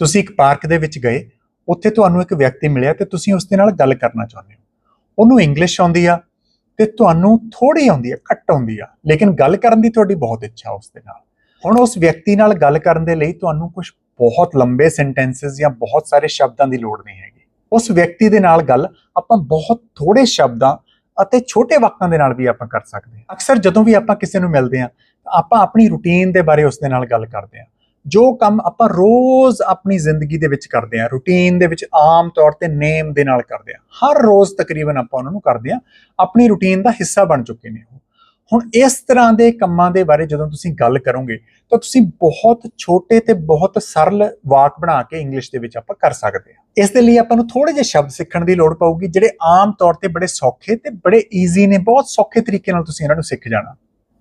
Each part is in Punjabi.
ਤੁਸੀਂ ਇੱਕ ਪਾਰਕ ਦੇ ਵਿੱਚ ਗਏ, ਉੱਥੇ ਤੁਹਾਨੂੰ ਇੱਕ ਵਿਅਕਤੀ ਮਿਲਿਆ ਤੇ ਤੁਸੀਂ ਉਸ ਦੇ ਨਾਲ ਗੱਲ ਕਰਨਾ ਚਾਹੁੰਦੇ ਹੋ। ਉਹਨੂੰ ਇੰਗਲਿਸ਼ ਆਉਂਦੀ ਆ ਤੇ ਤੁਹਾਨੂੰ ਥੋੜੀ ਆਉਂਦੀ ਆ, ਘੱਟ ਆਉਂਦੀ ਆ, ਲੇਕਿਨ ਗੱਲ ਕਰਨ ਦੀ ਤੁਹਾਡੀ ਬਹੁਤ ਇੱਛਾ ਉਸ ਦੇ ਨਾਲ। ਹੁਣ ਉਸ ਵਿਅਕਤੀ ਨਾਲ ਗੱਲ ਕਰਨ ਦੇ ਲਈ ਤੁਹਾਨੂੰ ਕੁਝ ਬਹੁਤ ਲੰਬੇ ਸੈਂਟੈਂਸਸ ਜਾਂ ਬਹੁਤ ਸਾਰੇ ਸ਼ਬਦਾਂ ਦੀ ਲੋੜ ਨਹੀਂ ਹੈਗੀ। ਉਸ ਵਿਅਕਤੀ ਦੇ ਨਾਲ ਗੱਲ ਆਪਾਂ ਬਹੁਤ ਥੋੜੇ ਸ਼ਬਦਾਂ ਅਤੇ ਛੋਟੇ ਵਾਕਾਂ ਦੇ ਨਾਲ ਵੀ ਆਪਾਂ ਕਰ ਸਕਦੇ ਹਾਂ। ਅਕਸਰ ਜਦੋਂ ਵੀ ਆਪਾਂ ਕਿਸੇ ਨੂੰ ਮਿਲਦੇ ਹਾਂ, ਆਪਾਂ ਆਪਣੀ ਰੁਟੀਨ ਦੇ ਬਾਰੇ ਉਸ ਦੇ ਨਾਲ ਗੱਲ ਕਰਦੇ ਹਾਂ। ਜੋ ਕੰਮ ਆਪਾਂ ਰੋਜ਼ ਆਪਣੀ ਜ਼ਿੰਦਗੀ ਦੇ ਵਿੱਚ ਕਰਦੇ ਹਾਂ ਰੁਟੀਨ ਦੇ ਵਿੱਚ ਆਮ ਤੌਰ ਤੇ ਨੇਮ ਦੇ ਨਾਲ ਕਰਦੇ ਹਾਂ, ਹਰ ਰੋਜ਼ ਤਕਰੀਬਨ ਆਪਾਂ ਉਹਨਾਂ ਨੂੰ ਕਰਦੇ ਹਾਂ, ਆਪਣੀ ਰੁਟੀਨ ਦਾ ਹਿੱਸਾ ਬਣ ਚੁੱਕੇ ਨੇ ਉਹ। ਹੁਣ ਇਸ ਤਰ੍ਹਾਂ ਦੇ ਕੰਮਾਂ ਦੇ ਬਾਰੇ ਜਦੋਂ ਤੁਸੀਂ ਗੱਲ ਕਰੋਗੇ, ਤਾਂ ਤੁਸੀਂ ਬਹੁਤ ਛੋਟੇ ਤੇ ਬਹੁਤ ਸਰਲ ਵਾਕ ਬਣਾ ਕੇ ਇੰਗਲਿਸ਼ ਦੇ ਵਿੱਚ ਆਪਾਂ ਕਰ ਸਕਦੇ ਹਾਂ। ਇਸ ਦੇ ਲਈ ਆਪਾਂ ਨੂੰ ਥੋੜੇ ਜਿਹੇ ਸ਼ਬਦ ਸਿੱਖਣ ਦੀ ਲੋੜ ਪਊਗੀ, ਜਿਹੜੇ ਆਮ ਤੌਰ ਤੇ ਬੜੇ ਸੌਖੇ ਤੇ ਬੜੇ ਈਜ਼ੀ ਨੇ, ਬਹੁਤ ਸੌਖੇ ਤਰੀਕੇ ਨਾਲ ਤੁਸੀਂ ਇਹਨਾਂ ਨੂੰ ਸਿੱਖ ਜਾਣਾ।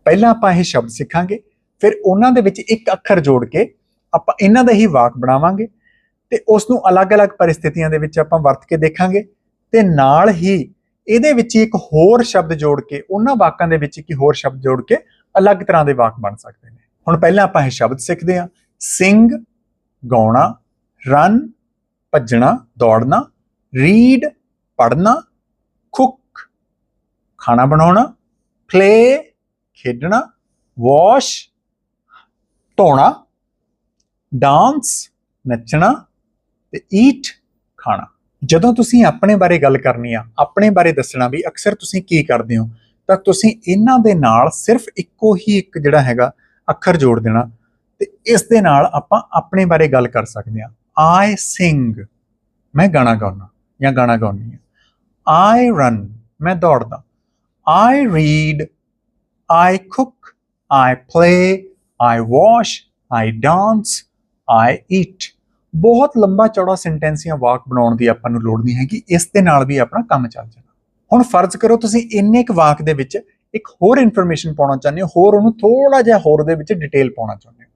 ਪਹਿਲਾਂ ਆਪਾਂ ਇਹ ਸ਼ਬਦ ਸਿੱਖਾਂਗੇ। ਫਿਰ ਉਹਨਾਂ ਦੇ ਵਿੱਚ ਇੱਕ ਅੱਖਰ ਜੋੜ ਕੇ ਆਪਾਂ ਇਹਨਾਂ ਦਾ ਹੀ ਵਾਕ ਬਣਾਵਾਂਗੇ ਤੇ ਉਸ ਨੂੰ ਅਲੱਗ-ਅਲੱਗ ਪਰਿਸਥਿਤੀਆਂ ਦੇ ਵਿੱਚ ਆਪਾਂ ਵਰਤ ਕੇ ਦੇਖਾਂਗੇ ਤੇ ਨਾਲ ਹੀ ਇਹਦੇ ਵਿੱਚ ਇੱਕ ਹੋਰ ਸ਼ਬਦ ਜੋੜ ਕੇ ਉਹਨਾਂ ਵਾਕਾਂ ਦੇ ਵਿੱਚ ਇੱਕ ਹੋਰ ਸ਼ਬਦ ਜੋੜ ਕੇ ਅਲੱਗ ਤਰ੍ਹਾਂ ਦੇ ਵਾਕ ਬਣ ਸਕਦੇ ਨੇ। ਹੁਣ ਪਹਿਲਾਂ ਆਪਾਂ ਇਹ ਸ਼ਬਦ ਸਿੱਖਦੇ ਹਾਂ। ਸਿੰਘ, ਗਾਉਣਾ ਰਨ ਭੱਜਣਾ, ਦੌੜਨਾ ਰੀਡ ਪੜ੍ਹਨਾ ਕੁੱਕ ਖਾਣਾ ਬਣਾਉਣਾ ਪਲੇ ਖੇਡਣਾ ਵਾਸ਼ ਧੋਣਾ ਡਾਂਸ ਨੱਚਣਾ ਤੇ ਈਟ ਖਾਣਾ। ਜਦੋਂ ਤੁਸੀਂ ਆਪਣੇ ਬਾਰੇ ਗੱਲ ਕਰਨੀ ਆ, ਆਪਣੇ ਬਾਰੇ ਦੱਸਣਾ ਵੀ ਅਕਸਰ ਤੁਸੀਂ ਕੀ ਕਰਦੇ ਹੋ, ਤਾਂ ਤੁਸੀਂ ਇਹਨਾਂ ਦੇ ਨਾਲ ਸਿਰਫ ਇੱਕੋ ਹੀ ਇੱਕ ਜਿਹੜਾ ਹੈਗਾ ਅੱਖਰ ਜੋੜ ਦੇਣਾ ਤੇ ਇਸ ਦੇ ਨਾਲ ਆਪਾਂ ਆਪਣੇ ਬਾਰੇ ਗੱਲ ਕਰ ਸਕਦੇ ਹਾਂ ਆਈ ਸਿੰਗ ਮੈਂ ਗਾਣਾ ਗਾਉਣਾ ਜਾਂ ਗਾਣਾ ਗਾਉਣੀ ਆ। ਆਈ ਰਨ ਮੈਂ ਦੌੜਦਾ। I read I cook I play I wash I dance I eat ਬਹੁਤ ਲੰਬਾ ਚੌੜਾ ਸੈਂਟੈਂਸ ਜਾਂ ਵਾਕ ਬਣਾਉਣ ਦੀ ਆਪਾਂ ਨੂੰ ਲੋੜ ਨਹੀਂ ਹੈਗੀ। ਇਸ ਦੇ ਨਾਲ ਵੀ ਆਪਣਾ ਕੰਮ ਚੱਲ ਜਾਣਾ। ਹੁਣ ਫਰਜ਼ ਕਰੋ ਤੁਸੀਂ ਇੰਨੇ ਕੁ ਵਾਕ ਦੇ ਵਿੱਚ ਇੱਕ ਹੋਰ ਇਨਫੋਰਮੇਸ਼ਨ ਪਾਉਣਾ ਚਾਹੁੰਦੇ ਹੋ, ਹੋਰ ਉਹਨੂੰ ਥੋੜਾ ਜਿਹਾ ਹੋਰ ਦੇ ਵਿੱਚ ਡਿਟੇਲ ਪਾਉਣਾ ਚਾਹੁੰਦੇ ਹੋ।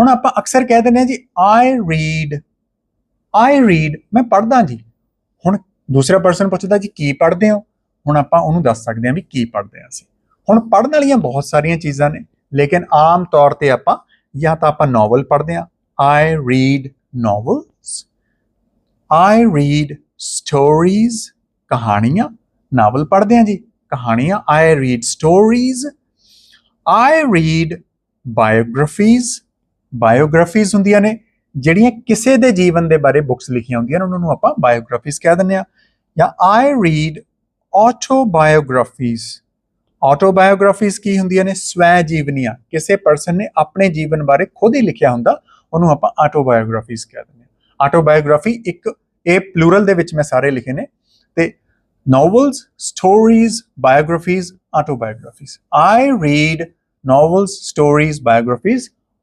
ਹੁਣ ਆਪਾਂ ਅਕਸਰ ਕਹਿ ਦਿੰਦੇ ਹਾਂ ਜੀ ਆਈ ਰੀਡ ਆਈ ਰੀਡ ਮੈਂ ਪੜ੍ਹਦਾ ਜੀ। ਹੁਣ ਦੂਸਰਾ ਪਰਸਨ ਪੁੱਛਦਾ ਜੀ, ਕੀ ਪੜ੍ਹਦੇ ਹੋ? ਹੁਣ ਆਪਾਂ ਉਹਨੂੰ ਦੱਸ ਸਕਦੇ ਹਾਂ ਵੀ ਕੀ ਪੜ੍ਹਦੇ ਹਾਂ ਅਸੀਂ। ਹੁਣ ਪੜ੍ਹਨ ਵਾਲੀਆਂ ਬਹੁਤ ਸਾਰੀਆਂ ਚੀਜ਼ਾਂ ਨੇ। ਲੇਕਿਨ ਆਮ ਤੌਰ ਤੇ ਆਪਾਂ ਜਾਂ ਤਾਂ ਆਪਾਂ ਨੋਵਲ ਪੜ੍ਹਦੇ ਆ I read novels I read stories ਕਹਾਣੀਆਂ ਨਾਵਲ ਪੜ੍ਹਦੇ ਆ ਜੀ ਕਹਾਣੀਆਂ I read stories I read biographies biographies ਹੁੰਦੀਆਂ ਨੇ ਜਿਹੜੀਆਂ ਕਿਸੇ ਦੇ ਜੀਵਨ ਦੇ ਬਾਰੇ ਬੁక్స్ ਲਿਖੀਆਂ ਹੁੰਦੀਆਂ ਨੇ ਉਹਨਾਂ ਨੂੰ ਆਪਾਂ ਬਾਇਓਗ੍ਰਾਫੀਜ਼ ਕਹਿ ਦਿੰਦੇ ਆ ਜਾਂ ਆਈ ਰੀਡ ਆਟੋਬਾਇਓਗ੍ਰਾਫੀਜ਼ ਆਟੋਬਾਇਓਗ੍ਰਾਫੀਜ਼ ਕੀ ਹੁੰਦੀਆਂ ਨੇ? ਸਵੈ ਜੀਵਨੀਆਂ ਕਿਸੇ ਪਰਸਨ ਨੇ ਆਪਣੇ ਜੀਵਨ ਬਾਰੇ ਖੁਦ ਹੀ ਲਿਖਿਆ ਹੁੰਦਾ, ਉਹਨੂੰ ਆਪਾਂ ਆਟੋਬਾਇਓਗ੍ਰਾਫੀਜ਼ ਕਹਿ ਦਿੰਦੇ ਹਾਂ। ਆਟੋਬਾਇਓਗ੍ਰਾਫੀ ਇੱਕ, ਇਹ ਪਲੂਰਲ ਦੇ ਵਿੱਚ ਮੈਂ ਸਾਰੇ ਲਿਖੇ ਨੇ। ਤੇ novels, stories, biographies, autobiographies i read novels, stories, biographies,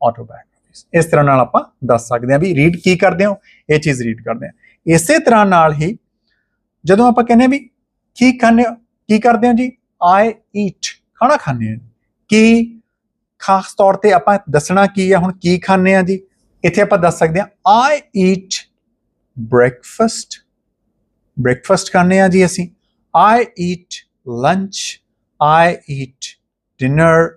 autobiographies ਇਸ ਤਰ੍ਹਾਂ ਨਾਲ ਆਪਾਂ ਦੱਸ ਸਕਦੇ ਹਾਂ ਵੀ ਰੀਡ ਕੀ ਕਰਦੇ ਹੋ? ਇਹ ਚੀਜ਼ ਰੀਡ ਕਰਦੇ ਹਾਂ। ਇਸੇ ਤਰ੍ਹਾਂ ਨਾਲ ਹੀ ਜਦੋਂ ਆਪਾਂ ਕਹਿੰਦੇ ਹਾਂ ਵੀ ਕੀ ਖਾਂਦੇ ਹੋ? ਕੀ ਕਰਦੇ ਹੋ ਜੀ? ਆਈ ਈਟ ਖਾਣਾ ਖਾਂਦੇ ਹਾਂ ਕੀ ਖਾਸ ਤੌਰ ਤੇ ਆਪਾਂ ਦੱਸਣਾ ਕੀ ਆ ਹੁਣ ਕੀ ਖਾਂਦੇ ਆ ਜੀ ਇੱਥੇ ਆਪਾਂ ਦੱਸ ਸਕਦੇ ਹਾਂ ਆਈ ਈਟ ਬ੍ਰੇਕਫਾਸਟ ਬ੍ਰੇਕਫਾਸਟ ਖਾਂਦੇ ਆ ਜੀ ਅਸੀਂ I eat lunch I eat dinner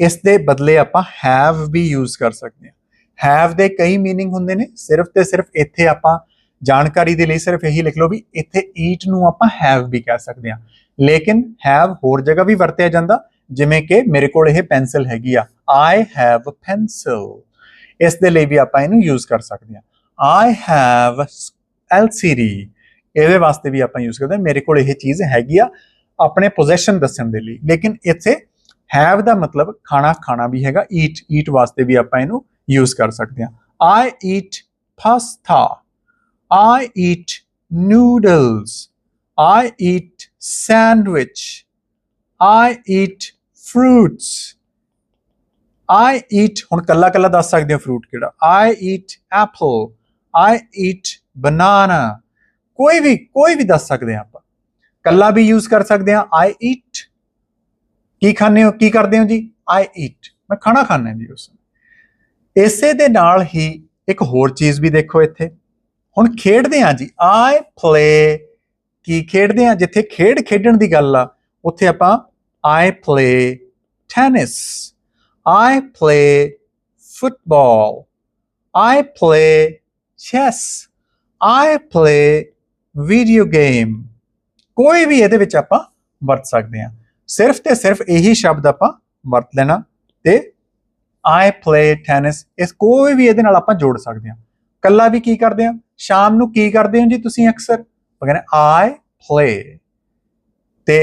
ਇਸ ਦੇ ਬਦਲੇ ਆਪਾਂ ਹੈਵ ਵੀ ਯੂਜ਼ ਕਰ ਸਕਦੇ ਹਾਂ ਹੈਵ ਦੇ ਕਈ मीनिंग ਹੁੰਦੇ ਨੇ ਸਿਰਫ ਤੇ ਸਿਰਫ ਇੱਥੇ ਆਪਾਂ ਜਾਣਕਾਰੀ ਦੇ ਲਈ ਸਿਰਫ ਇਹੀ ਲਿਖ ਲਓ ਵੀ ਇੱਥੇ ਈਟ ਨੂੰ ਆਪਾਂ ਹੈਵ ਵੀ ਕਹਿ ਸਕਦੇ ਹਾਂ ਲੇਕਿਨ ਹੈਵ ਹੋਰ ਜਗ੍ਹਾ ਵੀ ਵਰਤਿਆ ਜਾਂਦਾ, ਜਿਵੇਂ ਕਿ ਮੇਰੇ ਕੋਲ ਇਹ ਪੈਨਸਲ ਹੈਗੀ ਆ। ਆਈ ਹੈਵ ਅ ਪੈਨਸਲ ਇਸ ਦੇ ਲਈ ਵੀ ਆਪਾਂ ਇਹਨੂੰ ਯੂਜ਼ ਕਰ ਸਕਦੇ ਹਾਂ ਆਈ ਹੈਵ ਐਲਸੀਡੀ ਇਹਦੇ ਵਾਸਤੇ ਵੀ ਆਪਾਂ ਯੂਜ਼ ਕਰਦੇ ਹਾਂ ਮੇਰੇ ਕੋਲ ਇਹ ਚੀਜ਼ ਹੈਗੀ ਆ ਆਪਣੇ ਪੋਜੀਸ਼ਨ ਦੱਸਣ ਦੇ ਲਈ। ਲੇਕਿਨ ਇੱਥੇ ਹੈਵ ਦਾ ਮਤਲਬ ਖਾਣਾ ਖਾਣਾ ਵੀ ਹੈਗਾ। ਈਟ ਈਟ ਵਾਸਤੇ ਵੀ ਆਪਾਂ ਇਹਨੂੰ ਯੂਜ਼ ਕਰ ਸਕਦੇ ਹਾਂ I eat pasta I eat noodles I eat sandwich. I eat fruits. I eat, ਹੁਣ ਕੱਲਾ ਕੱਲਾ ਦੱਸ ਸਕਦੇ ਹੋ ਫਰੂਟ ਕਿਹੜਾ I eat apple. I eat banana. ਕੋਈ ਵੀ ਕੋਈ ਵੀ ਦੱਸ ਸਕਦੇ ਹਾਂ ਆਪਾਂ ਕੱਲਾ ਵੀ ਯੂਜ਼ ਕਰ ਸਕਦੇ ਹਾਂ I eat. ਕੀ ਖਾਂਦੇ ਹੋ ਕੀ ਕਰਦੇ ਹੋ ਜੀ I eat. ਮੈਂ ਖਾਣਾ ਖਾਂਦਾ ਜੀ ਉਸ ਇਸੇ ਦੇ ਨਾਲ ਹੀ ਇੱਕ ਹੋਰ ਚੀਜ਼ ਵੀ ਦੇਖੋ ਇੱਥੇ ਹੁਣ ਖੇਡਦੇ ਆ ਜੀ ਆਈ ਪਲੇ ਕੀ ਖੇਡਦੇ ਆ ਜਿੱਥੇ ਖੇਡ ਖੇਡਣ ਦੀ ਗੱਲ ਆ, ਉੱਥੇ ਆਪਾਂ I play tennis I play football I play chess, I play video game ਕੋਈ ਵੀ ਇਹਦੇ ਵਿੱਚ ਆਪਾਂ ਵਰਤ ਸਕਦੇ ਹਾਂ। ਸਿਰਫ ਤੇ ਸਿਰਫ ਇਹੀ ਸ਼ਬਦ ਆਪਾਂ ਵਰਤ ਲੈਣਾ ਤੇ I play tennis, ਇਸ ਕੋਈ ਵੀ ਇਹਦੇ ਨਾਲ ਆਪਾਂ ਜੋੜ ਸਕਦੇ ਹਾਂ। ਕੱਲਾ ਵੀ ਕੀ ਕਰਦੇ ਹਾਂ? ਸ਼ਾਮ ਨੂੰ ਕੀ ਕਰਦੇ ਹੋ ਜੀ ਤੁਸੀਂ ਅਕਸਰ? ਉਹ ਕਹਿੰਦੇ I play ਤੇ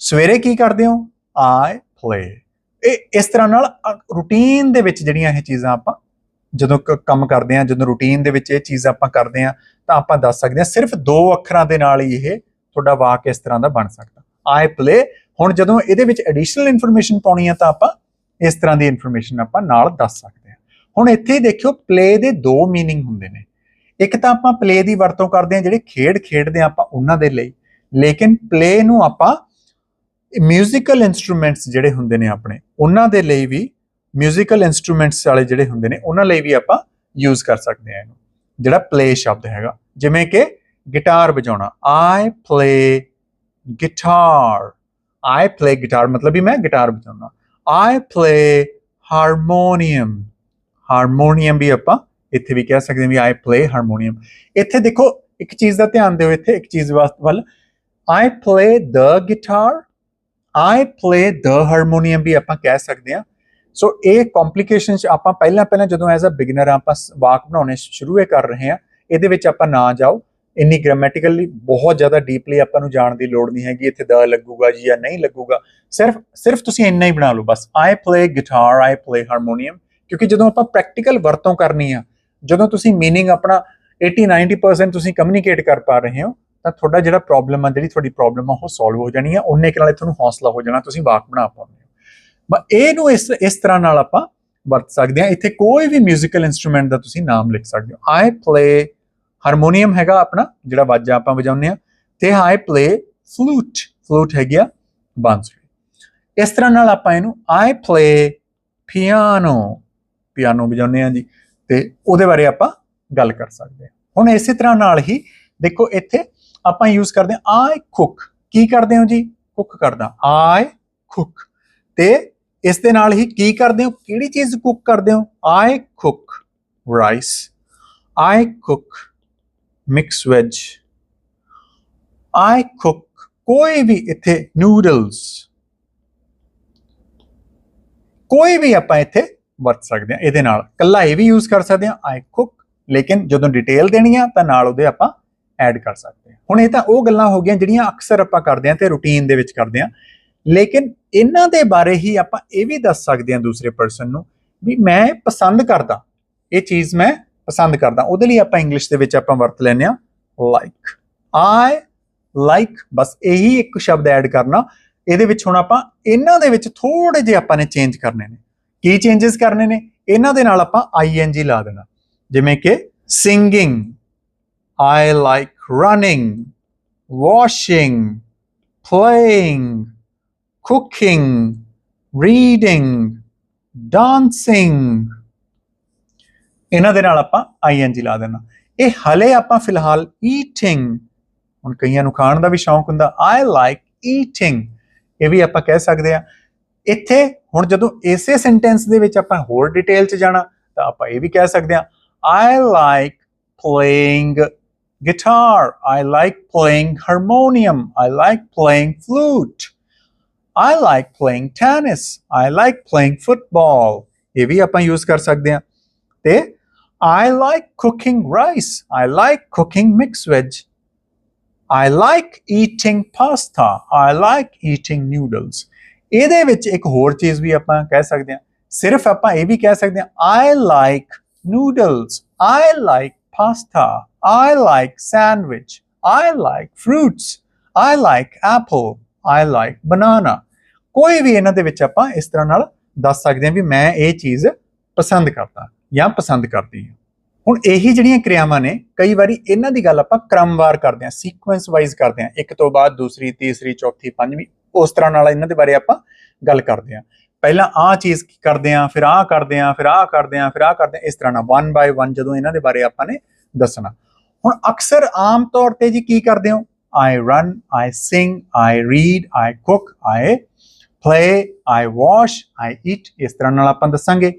ਸਵੇਰੇ ਕੀ ਕਰਦੇ ਹੋ I play ਇਹ ਇਸ ਤਰ੍ਹਾਂ ਨਾਲ ਰੂਟੀਨ ਦੇ ਵਿੱਚ ਜਿਹੜੀਆਂ ਇਹ ਚੀਜ਼ਾਂ ਆਪਾਂ ਜਦੋਂ ਕ- ਕੰਮ ਕਰਦੇ ਹਾਂ ਜਦੋਂ ਰੂਟੀਨ ਦੇ ਵਿੱਚ ਇਹ ਚੀਜ਼ ਆਪਾਂ ਕਰਦੇ ਹਾਂ ਤਾਂ ਆਪਾਂ ਦੱਸ ਸਕਦੇ ਹਾਂ ਸਿਰਫ ਦੋ ਅੱਖਰਾਂ ਦੇ ਨਾਲ ਹੀ ਇਹ ਤੁਹਾਡਾ ਵਾਕ ਇਸ ਤਰ੍ਹਾਂ ਦਾ ਬਣ ਸਕਦਾ ਆਈ ਪਲੇ ਹੁਣ ਜਦੋਂ ਇਹਦੇ ਵਿੱਚ ਐਡੀਸ਼ਨਲ ਇਨਫੋਰਮੇਸ਼ਨ ਪਾਉਣੀ ਹੈ ਤਾਂ ਆਪਾਂ ਇਸ ਤਰ੍ਹਾਂ ਦੀ ਇਨਫੋਰਮੇਸ਼ਨ ਆਪਾਂ ਨਾਲ ਦੱਸ ਸਕਦੇ ਹਾਂ ਹੁਣ ਇੱਥੇ ਦੇਖਿਓ ਪਲੇ ਦੇ ਦੋ मीनिंग ਹੁੰਦੇ ਨੇ ਇੱਕ ਤਾਂ ਆਪਾਂ ਪਲੇ ਦੀ ਵਰਤੋਂ ਕਰਦੇ ਹਾਂ, ਜਿਹੜੇ ਖੇਡ ਖੇਡਦੇ ਹਾਂ ਆਪਾਂ ਉਹਨਾਂ ਦੇ ਲਈ। ਲੇਕਿਨ ਪਲੇ ਨੂੰ ਆਪਾਂ ਮਿਊਜ਼ੀਕਲ ਇਨਸਟਰੂਮੈਂਟਸ ਜਿਹੜੇ ਹੁੰਦੇ ਨੇ ਆਪਣੇ, ਉਹਨਾਂ ਦੇ ਲਈ ਵੀ ਮਿਊਜ਼ੀਕਲ ਇਨਸਟਰੂਮੈਂਟਸ ਵਾਲੇ ਜਿਹੜੇ ਹੁੰਦੇ ਨੇ, ਉਹਨਾਂ ਲਈ ਵੀ ਆਪਾਂ ਯੂਜ਼ ਕਰ ਸਕਦੇ ਹਾਂ ਇਹਨੂੰ। ਜਿਹੜਾ ਪਲੇ ਸ਼ਬਦ ਹੈਗਾ, ਜਿਵੇਂ ਕਿ ਗਿਟਾਰ ਵਜਾਉਣਾ। I play guitar I play guitar ਮਤਲਬ ਵੀ ਮੈਂ ਗਿਟਾਰ ਵਜਾਉਣਾ। ਆਈ ਪਲੇ ਹਾਰਮੋਨੀਅਮ ਹਾਰਮੋਨੀਅਮ ਵੀ ਆਪਾਂ ਇੱਥੇ ਵੀ ਕਹਿ ਸਕਦੇ ਹਾਂ ਵੀ ਆਈ ਪਲੇ ਹਾਰਮੋਨੀਅਮ ਇੱਥੇ ਦੇਖੋ, ਇੱਕ ਚੀਜ਼ ਦਾ ਧਿਆਨ ਦਿਓ ਇੱਥੇ, ਇੱਕ ਚੀਜ਼ ਵਾਸਤੇ ਵੱਲ। I play the guitar I play the harmonium ਵੀ ਆਪਾਂ ਕਹਿ ਸਕਦੇ ਹਾਂ। ਸੋ ਇਹ ਕੰਪਲਿਕੇਸ਼ਨਸ ਆਪਾਂ ਪਹਿਲਾਂ ਪਹਿਲਾਂ ਜਦੋਂ ਐਜ਼ ਅ ਬਿਗਨਰ ਆਪਾਂ ਵਾਕ ਬਣਾਉਣੇ ਸ਼ੁਰੂ ਹੀ ਕਰ ਰਹੇ ਹਾਂ, ਇਹਦੇ ਵਿੱਚ ਆਪਾਂ ਨਾ ਜਾਓ। ਇੰਨੀ ਗ੍ਰਾਮੈਟਿਕਲੀ ਬਹੁਤ ਜ਼ਿਆਦਾ ਡੀਪਲੀ ਆਪਾਂ ਨੂੰ ਜਾਣ ਦੀ ਲੋੜ ਨਹੀਂ ਹੈਗੀ, ਇੱਥੇ ਦ ਲੱਗੂਗਾ ਜੀ ਜਾਂ ਨਹੀਂ ਲੱਗੂਗਾ। ਸਿਰਫ ਸਿਰਫ ਤੁਸੀਂ ਇੰਨਾ ਹੀ ਬਣਾ ਲਓ ਬਸ। I play guitar I play harmonium ਕਿਉਂਕਿ ਜਦੋਂ ਆਪਾਂ ਪ੍ਰੈਕਟੀਕਲ ਵਰਤੋਂ ਕਰਨੀ ਆ ਜਦੋਂ ਤੁਸੀਂ मीनिंग ਆਪਣਾ 80 90% ਤੁਸੀਂ ਕਮਿਊਨੀਕੇਟ ਕਰ ਪਾ ਰਹੇ ਹੋ ਤਾਂ ਤੁਹਾਡਾ ਜਿਹੜਾ ਪ੍ਰੋਬਲਮ ਆ ਜਿਹੜੀ ਤੁਹਾਡੀ ਪ੍ਰੋਬਲਮ ਆ ਉਹ ਸੋਲਵ ਹੋ ਜਾਣੀ ਆ ਉਹਨੇ ਕੁ ਨਾਲੇ ਤੁਹਾਨੂੰ ਹੌਸਲਾ ਹੋ ਜਾਣਾ ਤੁਸੀਂ ਵਾਕ ਬਣਾ ਪਾਉਂਦੇ ਹੋ ਬ ਇਹਨੂੰ ਇਸ ਇਸ ਤਰ੍ਹਾਂ ਨਾਲ ਆਪਾਂ ਵਰਤ ਸਕਦੇ ਹਾਂ ਇੱਥੇ ਕੋਈ ਵੀ 뮤지컬 ਇਨਸਟਰੂਮੈਂਟ ਦਾ ਤੁਸੀਂ ਨਾਮ ਲਿਖ ਸਕਦੇ ਹੋ ਆਈ ਪਲੇ ਹਾਰਮੋਨੀਅਮ ਹੈਗਾ ਆਪਣਾ ਜਿਹੜਾ ਵਾਜਾ ਆਪਾਂ ਵਜਾਉਂਦੇ ਆ ਤੇ ਆਈ ਪਲੇ ਫਲੂਟ ਫਲੂਟ ਹੈ ਗਿਆ ਬਾਂਸੁਰੀ ਇਸ ਤਰ੍ਹਾਂ ਨਾਲ ਆਪਾਂ ਇਹਨੂੰ ਆਈ ਪਲੇ ਪਿਆਨੋ ਪਿਆਨੋ ਵਜਾਉਂਦੇ ਆ ਜੀ ਤੇ ਉਹਦੇ ਬਾਰੇ ਆਪਾਂ ਗੱਲ ਕਰ ਸਕਦੇ ਹਾਂ। ਹੁਣ ਇਸੇ ਤਰ੍ਹਾਂ ਨਾਲ ਹੀ ਦੇਖੋ ਇੱਥੇ ਆਪਾਂ ਯੂਜ਼ ਕਰਦੇ ਹਾਂ ਆਈ ਕੁੱਕ ਕੀ ਕਰਦੇ ਹੋ ਜੀ? ਕੁੱਕ ਕਰਦਾ ਆਈ ਕੁੱਕ ਤੇ ਇਸ ਦੇ ਨਾਲ ਹੀ ਕੀ ਕਰਦੇ ਹੋ? ਕਿਹੜੀ ਚੀਜ਼ ਕੁੱਕ ਕਰਦੇ ਹੋ? I cook rice I cook mix veg I cook ਕੋਈ ਵੀ ਇੱਥੇ ਨੂਡਲਸ ਕੋਈ ਵੀ ਆਪਾਂ ਇੱਥੇ ਵਰਤ ਸਕਦੇ ਹਾਂ, ਇਹਦੇ ਨਾਲ। ਕੱਲਾ ਇਹ ਵੀ ਯੂਜ਼ ਕਰ ਸਕਦੇ ਹਾਂ ਆਈ ਕੁੱਕ ਲੇਕਿਨ ਜਦੋਂ ਡਿਟੇਲ ਦੇਣੀ ਆ, ਤਾਂ ਨਾਲ ਉਹਦੇ ਆਪਾਂ ਐਡ ਕਰ ਸਕਦੇ ਹਾਂ। ਹੁਣ ਇਹ ਤਾਂ ਉਹ ਗੱਲਾਂ ਹੋ ਗਈਆਂ ਜਿਹੜੀਆਂ ਅਕਸਰ ਆਪਾਂ ਕਰਦੇ ਹਾਂ ਤੇ ਰੂਟੀਨ ਦੇ ਵਿੱਚ ਕਰਦੇ ਹਾਂ। ਲੇਕਿਨ ਇਹਨਾਂ ਦੇ ਬਾਰੇ ਹੀ ਆਪਾਂ ਇਹ ਵੀ ਦੱਸ ਸਕਦੇ ਹਾਂ ਦੂਸਰੇ ਪਰਸਨ ਨੂੰ ਵੀ ਮੈਂ ਪਸੰਦ ਕਰਦਾ। ਇਹ ਚੀਜ਼ ਮੈਂ ਪਸੰਦ ਕਰਦਾ। ਉਹਦੇ ਲਈ ਆਪਾਂ ਇੰਗਲਿਸ਼ ਦੇ ਵਿੱਚ ਆਪਾਂ ਵਰਤ ਲੈਂਦੇ ਆ ਲਾਈਕ ਆਈ ਲਾਈਕ ਬਸ ਇਹੀ ਇੱਕ ਸ਼ਬਦ ਐਡ ਕਰਨਾ। ਇਹਦੇ ਵਿੱਚ ਹੁਣ ਆਪਾਂ ਇਹਨਾਂ ਦੇ ਵਿੱਚ ਥੋੜੇ ਜਿਹੇ ਆਪਾਂ ਨੇ ਚੇਂਜ ਕਰਨੇ ਨੇ। ਕੀ ਚੇਂजेस ਕਰਨੇ ਨੇ? ਇਹਨਾਂ ਦੇ ਨਾਲ ਆਪਾਂ ਆਈਐਨਜੀ ਲਾ ਦੇਣਾ। ਜਿਵੇਂ ਕਿ singing I like running washing playing, cooking, reading, dancing ਇਹਨਾਂ ਦੇ ਨਾਲ ਆਪਾਂ ਆਈਐਨਜੀ ਲਾ ਦੇਣਾ। ਇਹ ਹਲੇ ਆਪਾਂ ਫਿਲਹਾਲ ਈਟਿੰਗ ਹੁਣ ਕਈਆਂ ਨੂੰ ਖਾਣ ਦਾ ਵੀ ਸ਼ੌਂਕ ਹੁੰਦਾ ਆਈ ਲਾਈਕ ਈਟਿੰਗ ਇਹ ਵੀ ਆਪਾਂ ਕਹਿ ਸਕਦੇ ਆ ਇੱਥੇ ਹੁਣ ਜਦੋਂ ਇਸੇ ਸੈਂਟੈਂਸ ਦੇ ਵਿੱਚ ਆਪਾਂ ਹੋਰ ਡਿਟੇਲ ਚ ਜਾਣਾ ਤਾਂ ਆਪਾਂ ਇਹ ਵੀ ਕਹਿ ਸਕਦੇ ਆ I like playing guitar i like playing harmonium i like playing flute i like playing tennis i like playing football ਇਹ ਵੀ ਆਪਾਂ ਯੂਜ਼ ਕਰ ਸਕਦੇ ਹਾਂ ਤੇ i like cooking rice i like cooking mixed veg i like eating pasta i like eating noodles ਇਹਦੇ ਵਿੱਚ ਇੱਕ ਹੋਰ ਚੀਜ਼ ਵੀ ਆਪਾਂ ਕਹਿ ਸਕਦੇ ਹਾਂ। ਸਿਰਫ ਆਪਾਂ ਇਹ ਵੀ ਕਹਿ ਸਕਦੇ ਹਾਂ I like noodles I like pasta I like sandwich I like fruits I like apple. I like banana ਕੋਈ ਵੀ ਇਹਨਾਂ ਦੇ ਵਿੱਚ ਆਪਾਂ ਇਸ ਤਰ੍ਹਾਂ ਨਾਲ ਦੱਸ ਸਕਦੇ ਹਾਂ ਵੀ ਮੈਂ ਇਹ ਚੀਜ਼ ਪਸੰਦ ਕਰਦਾ ਜਾਂ ਪਸੰਦ ਕਰਦੀ ਹਾਂ। ਹੁਣ ਇਹੀ ਜਿਹੜੀਆਂ ਕਿਰਿਆਵਾਂ ਨੇ, ਕਈ ਵਾਰੀ ਇਹਨਾਂ ਦੀ ਗੱਲ ਆਪਾਂ ਕ੍ਰਮਵਾਰ ਕਰਦੇ ਹਾਂ ਸੀਕੁਐਂਸ ਵਾਈਜ਼ ਕਰਦੇ ਹਾਂ। ਇੱਕ ਤੋਂ ਬਾਅਦ ਦੂਸਰੀ, ਤੀਸਰੀ, ਚੌਥੀ, ਪੰਜਵੀਂ ਉਸ ਤਰ੍ਹਾਂ ਨਾਲ ਇਹਨਾਂ ਦੇ ਬਾਰੇ ਆਪਾਂ ਗੱਲ ਕਰਦੇ ਹਾਂ। ਪਹਿਲਾਂ ਆਹ ਚੀਜ਼ ਕਰਦੇ ਹਾਂ, ਫਿਰ ਆਹ ਕਰਦੇ ਹਾਂ, ਫਿਰ ਆਹ ਕਰਦੇ ਹਾਂ, ਫਿਰ ਆਹ ਕਰਦੇ ਹਾਂ, ਇਸ ਤਰ੍ਹਾਂ ਨਾਲ ਵਨ ਬਾਈ ਵਨ ਜਦੋਂ ਇਹਨਾਂ ਦੇ ਬਾਰੇ ਆਪਾਂ ਨੇ ਦੱਸਣਾ। ਹੁਣ ਅਕਸਰ ਆਮ ਤੌਰ ਤੇ ਜੀ ਕੀ ਕਰਦੇ ਹੋ? I run I sing I read I cook I play I wash I eat ਇਸ ਤਰ੍ਹਾਂ ਨਾਲ ਆਪਾਂ ਦੱਸਾਂਗੇ।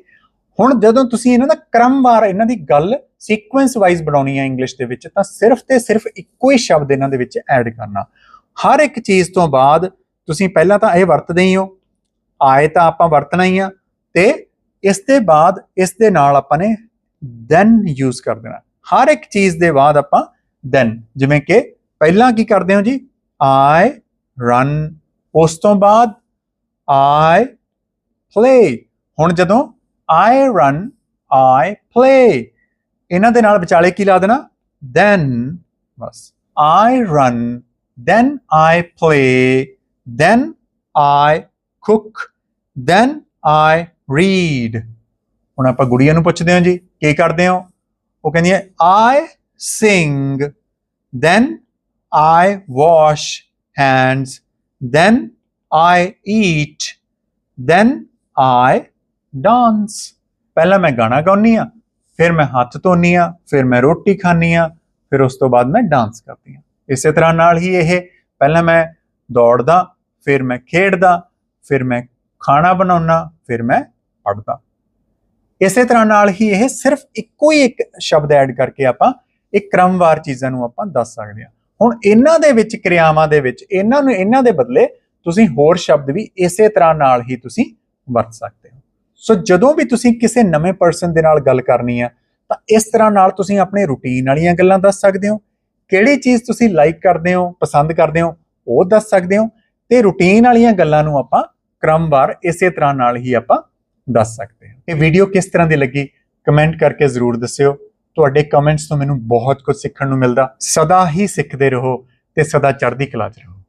ਹੁਣ ਜਦੋਂ ਤੁਸੀਂ ਇਹਨਾਂ ਦਾ ਕ੍ਰਮਵਾਰ ਇਹਨਾਂ ਦੀ ਗੱਲ ਸੀਕੁਐਂਸ ਵਾਈਜ਼ ਬਣਾਉਣੀ ਹੈ ਇੰਗਲਿਸ਼ ਦੇ ਵਿੱਚ, ਤਾਂ ਸਿਰਫ ਤੇ ਸਿਰਫ ਇੱਕੋ ਹੀ ਸ਼ਬਦ ਇਹਨਾਂ ਦੇ ਵਿੱਚ ਐਡ ਕਰਨਾ। ਹਰ ਇੱਕ ਚੀਜ਼ ਤੋਂ ਬਾਅਦ ਤੁਸੀਂ ਪਹਿਲਾਂ ਤਾਂ ਇਹ ਵਰਤਦੇ ਹੀ ਹੋ। ਆਏ ਤਾਂ ਆਪਾਂ ਵਰਤਣਾ ਹੀ ਆ ਤੇ ਇਸ ਦੇ ਬਾਅਦ ਇਸ ਦੇ ਨਾਲ ਆਪਾਂ ਨੇ ਦੈਨ ਯੂਜ਼ ਕਰ ਦੇਣਾ। ਹਰ ਇੱਕ ਚੀਜ਼ ਦੇ ਬਾਅਦ ਆਪਾਂ ਦੈਨ ਜਿਵੇਂ ਕਿ ਪਹਿਲਾਂ ਕੀ ਕਰਦੇ ਹੋ ਜੀ? I ਰਨ ਉਸ ਤੋਂ ਬਾਅਦ I play ਹੁਣ ਜਦੋਂ I ਰਨ I play ਇਹਨਾਂ ਦੇ ਨਾਲ ਵਿਚਾਲੇ ਕੀ ਲਾ ਦੇਣਾ? ਦੈਨ ਬਸ। I run then I play then I cook. Then I read. ਹੁਣ ਆਪਾਂ ਗੁੜੀਆ ਨੂੰ ਪੁੱਛਦੇ ਹਾਂ ਜੀ, ਕੀ ਕਰਦੇ ਹੋ? ਉਹ ਕਹਿੰਦੀ ਹੈ, I sing. Then I wash hands. Then I eat. Then I dance. ਪਹਿਲਾਂ ਮੈਂ ਗਾਣਾ ਗਾਉਣੀ ਆ ਫਿਰ ਮੈਂ ਹੱਥ ਧੋਨੀ ਆ ਫਿਰ ਮੈਂ ਰੋਟੀ ਖਾਣੀ ਆ ਫਿਰ ਉਸ ਤੋਂ ਬਾਅਦ ਮੈਂ ਡਾਂਸ ਕਰਦੀ ਆ ਇਸੇ ਤਰ੍ਹਾਂ ਨਾਲ ਹੀ ਇਹ ਪਹਿਲਾਂ ਮੈਂ ਦੌੜਦਾ ਫਿਰ ਮੈਂ ਖੇਡਦਾ, ਫਿਰ ਮੈਂ ਖਾਣਾ ਬਣਾਉਣਾ ਫਿਰ ਮੈਂ ਪੜ੍ਹਦਾ। ਇਸੇ ਤਰ੍ਹਾਂ ਨਾਲ ਹੀ ਇਹ ਸਿਰਫ ਇੱਕੋ ਹੀ ਇੱਕ ਸ਼ਬਦ ਐਡ ਕਰਕੇ ਆਪਾਂ ਇਹ ਕ੍ਰਮਵਾਰ ਚੀਜ਼ਾਂ ਨੂੰ ਆਪਾਂ ਦੱਸ ਸਕਦੇ ਹਾਂ। ਹੁਣ ਇਹਨਾਂ ਦੇ ਵਿੱਚ, ਕਿਰਿਆਵਾਂ ਦੇ ਵਿੱਚ, ਇਹਨਾਂ ਨੂੰ, ਇਹਨਾਂ ਦੇ ਬਦਲੇ ਤੁਸੀਂ ਹੋਰ ਸ਼ਬਦ ਵੀ ਇਸੇ ਤਰ੍ਹਾਂ ਨਾਲ ਹੀ ਤੁਸੀਂ ਵਰਤ ਸਕਦੇ ਹੋ। ਸੋ ਜਦੋਂ ਵੀ ਤੁਸੀਂ ਕਿਸੇ ਨਵੇਂ ਪਰਸਨ ਦੇ ਨਾਲ ਗੱਲ ਕਰਨੀ ਹੈ ਤਾਂ ਇਸ ਤਰ੍ਹਾਂ ਨਾਲ ਤੁਸੀਂ ਆਪਣੇ ਰੂਟੀਨ ਵਾਲੀਆਂ ਗੱਲਾਂ ਦੱਸ ਸਕਦੇ ਹੋ। ਕਿਹੜੀ ਚੀਜ਼ ਤੁਸੀਂ ਲਾਈਕ ਕਰਦੇ ਹੋ, ਪਸੰਦ ਕਰਦੇ ਹੋ, ਉਹ ਦੱਸ ਸਕਦੇ ਹੋ। ਤੇ ਰੂਟੀਨ ਵਾਲੀਆਂ ਗੱਲਾਂ ਨੂੰ ਆਪਾਂ ਕ੍ਰਮਵਾਰ ਇਸੇ ਤਰ੍ਹਾਂ ਨਾਲ ਹੀ ਆਪਾਂ ਦੱਸ ਸਕਦੇ ਹਾਂ। ਇਹ ਵੀਡੀਓ ਕਿਸ ਤਰ੍ਹਾਂ ਦੀ ਲੱਗੀ ਕਮੈਂਟ ਕਰਕੇ ਜ਼ਰੂਰ ਦੱਸਿਓ। ਤੁਹਾਡੇ ਕਮੈਂਟਸ ਤੋਂ ਮੈਨੂੰ ਬਹੁਤ ਕੁਝ ਸਿੱਖਣ ਨੂੰ ਮਿਲਦਾ। ਸਦਾ ਹੀ ਸਿੱਖਦੇ ਰਹੋ ਤੇ ਸਦਾ ਚੜ੍ਹਦੀ ਕਲਾ 'ਚ ਰਹੋ।